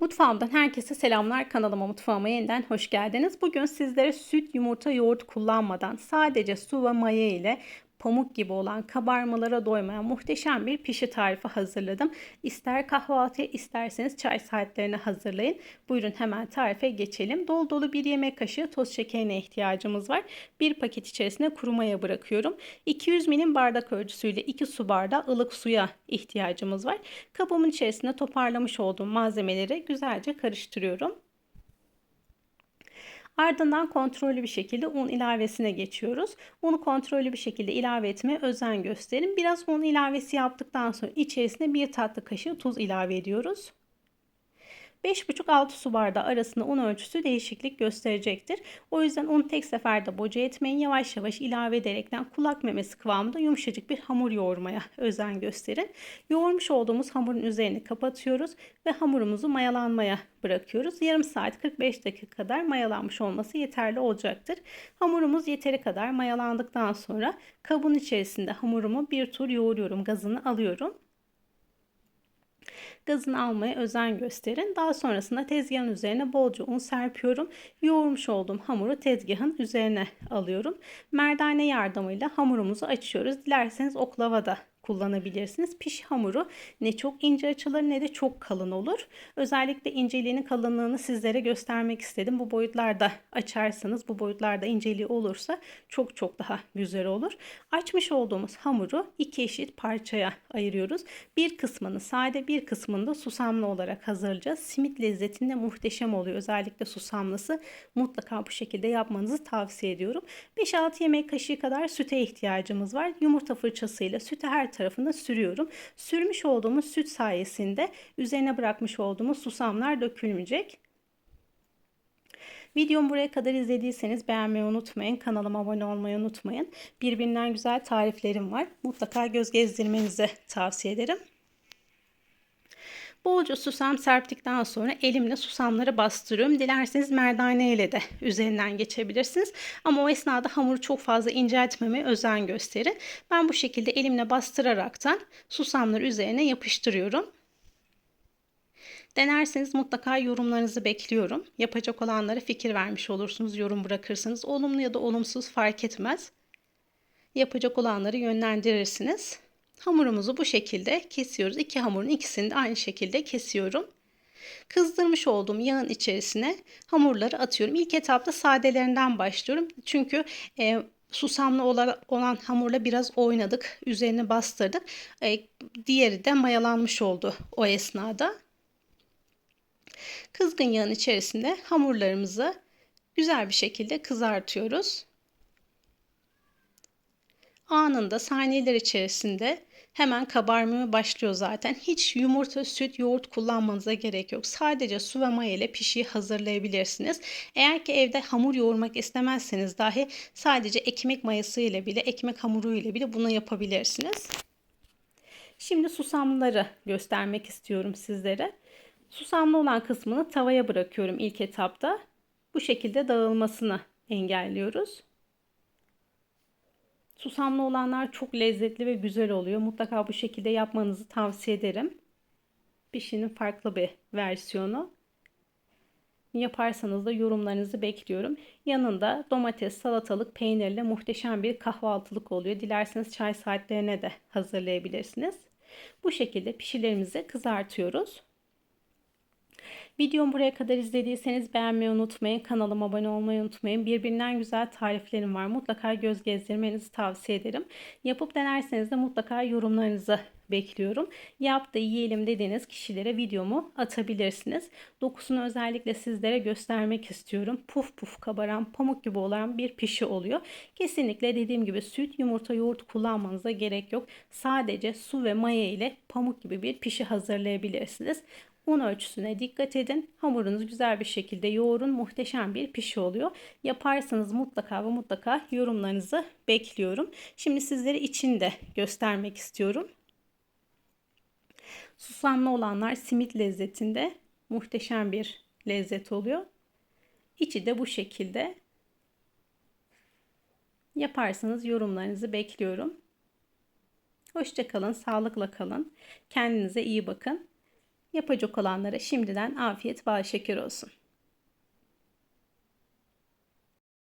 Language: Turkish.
Mutfağımdan herkese selamlar. Kanalıma mutfağıma yeniden hoş geldiniz. Bugün sizlere süt, yumurta, yoğurt kullanmadan sadece su ve maya ile pamuk gibi olan kabarmalara doymayan muhteşem bir pişi tarifi hazırladım. İster kahvaltıya isterseniz çay saatlerine hazırlayın. Buyurun hemen tarife geçelim. Dolu dolu bir yemek kaşığı toz şekerine ihtiyacımız var. Bir paket içerisine kuru maya bırakıyorum. 200 milim bardak ölçüsüyle 2 su bardağı ılık suya ihtiyacımız var. Kabımın içerisine toparlamış olduğum malzemeleri güzelce karıştırıyorum. Ardından kontrollü bir şekilde un ilavesine geçiyoruz. Unu kontrollü bir şekilde ilave etmeye özen gösterin. Biraz un ilavesi yaptıktan sonra içerisine bir tatlı kaşığı tuz ilave ediyoruz. 5,5-6 su bardağı arasında un ölçüsü değişiklik gösterecektir. O yüzden unu tek seferde boca etmeyin. Yavaş yavaş ilave ederekten kulak memesi kıvamında yumuşacık bir hamur yoğurmaya özen gösterin. Yoğurmuş olduğumuz hamurun üzerini kapatıyoruz ve hamurumuzu mayalanmaya bırakıyoruz. Yarım saat 45 dakika kadar mayalanmış olması yeterli olacaktır. Hamurumuz yeteri kadar mayalandıktan sonra kabın içerisinde hamurumu bir tur yoğuruyorum. Gazını alıyorum gazını almaya özen gösterin. Daha sonrasında tezgahın üzerine bolca un serpiyorum. Yoğurmuş olduğum hamuru tezgahın üzerine alıyorum. Merdane yardımıyla hamurumuzu açıyoruz. Dilerseniz oklava da kullanabilirsiniz. Piş hamuru ne çok ince açılır ne de çok kalın olur. Özellikle inceliğinin kalınlığını sizlere göstermek istedim. Bu boyutlarda açarsanız bu boyutlarda inceliği olursa çok çok daha güzel olur. Açmış olduğumuz hamuru iki eşit parçaya ayırıyoruz. Bir kısmını sade bir kısmını da susamlı olarak hazırlayacağız. Simit lezzetinde muhteşem oluyor. Özellikle susamlısı mutlaka bu şekilde yapmanızı tavsiye ediyorum. 5-6 yemek kaşığı kadar süte ihtiyacımız var. Yumurta fırçasıyla sütü her tarafına sürüyorum. Sürmüş olduğumuz süt sayesinde üzerine bırakmış olduğumuz susamlar dökülmeyecek. Videomu buraya kadar izlediyseniz beğenmeyi unutmayın. Kanalıma abone olmayı unutmayın. Birbirinden güzel tariflerim var. Mutlaka göz gezdirmenizi tavsiye ederim. Bolca susam serptikten sonra elimle susamları bastırıyorum. Dilerseniz merdane ile de üzerinden geçebilirsiniz. Ama o esnada hamuru çok fazla inceltmeme özen gösterin. Ben bu şekilde elimle bastıraraktan susamları üzerine yapıştırıyorum. Denerseniz mutlaka yorumlarınızı bekliyorum. Yapacak olanlara fikir vermiş olursunuz. Yorum bırakırsınız. Olumlu ya da olumsuz fark etmez. Yapacak olanları yönlendirirsiniz. Hamurumuzu bu şekilde kesiyoruz. İki hamurun ikisini de aynı şekilde kesiyorum. Kızdırmış olduğum yağın içerisine hamurları atıyorum. İlk etapta sadelerinden başlıyorum. Çünkü e, susamlı olan hamurla biraz oynadık. Üzerine bastırdık. E, diğeri de mayalanmış oldu o esnada. Kızgın yağın içerisinde hamurlarımızı güzel bir şekilde kızartıyoruz. Anında saniyeler içerisinde hemen kabarmaya başlıyor zaten. Hiç yumurta, süt, yoğurt kullanmanıza gerek yok. Sadece su ve maya ile pişiyi hazırlayabilirsiniz. Eğer ki evde hamur yoğurmak istemezseniz dahi sadece ekmek mayası ile bile, ekmek hamuru ile bile bunu yapabilirsiniz. Şimdi susamları göstermek istiyorum sizlere. Susamlı olan kısmını tavaya bırakıyorum ilk etapta. Bu şekilde dağılmasını engelliyoruz. Susamlı olanlar çok lezzetli ve güzel oluyor. Mutlaka bu şekilde yapmanızı tavsiye ederim. Pişinin farklı bir versiyonu. Yaparsanız da yorumlarınızı bekliyorum. Yanında domates, salatalık, peynirle muhteşem bir kahvaltılık oluyor. Dilerseniz çay saatlerine de hazırlayabilirsiniz. Bu şekilde pişilerimizi kızartıyoruz. Videomu buraya kadar izlediyseniz beğenmeyi unutmayın. Kanalıma abone olmayı unutmayın. Birbirinden güzel tariflerim var. Mutlaka göz gezdirmenizi tavsiye ederim. Yapıp denerseniz de mutlaka yorumlarınızı bekliyorum. Yap da yiyelim dediğiniz kişilere videomu atabilirsiniz. Dokusunu özellikle sizlere göstermek istiyorum. Puf puf kabaran, pamuk gibi olan bir pişi oluyor. Kesinlikle dediğim gibi süt, yumurta, yoğurt kullanmanıza gerek yok. Sadece su ve maya ile pamuk gibi bir pişi hazırlayabilirsiniz. Un ölçüsüne dikkat edin. Hamurunuzu güzel bir şekilde yoğurun. Muhteşem bir pişi oluyor. Yaparsanız mutlaka ve mutlaka yorumlarınızı bekliyorum. Şimdi sizlere içinde göstermek istiyorum. Susamlı olanlar simit lezzetinde muhteşem bir lezzet oluyor. İçi de bu şekilde. Yaparsanız yorumlarınızı bekliyorum. Hoşçakalın, sağlıkla kalın. Kendinize iyi bakın. Yapacak olanlara şimdiden afiyet bal şeker olsun.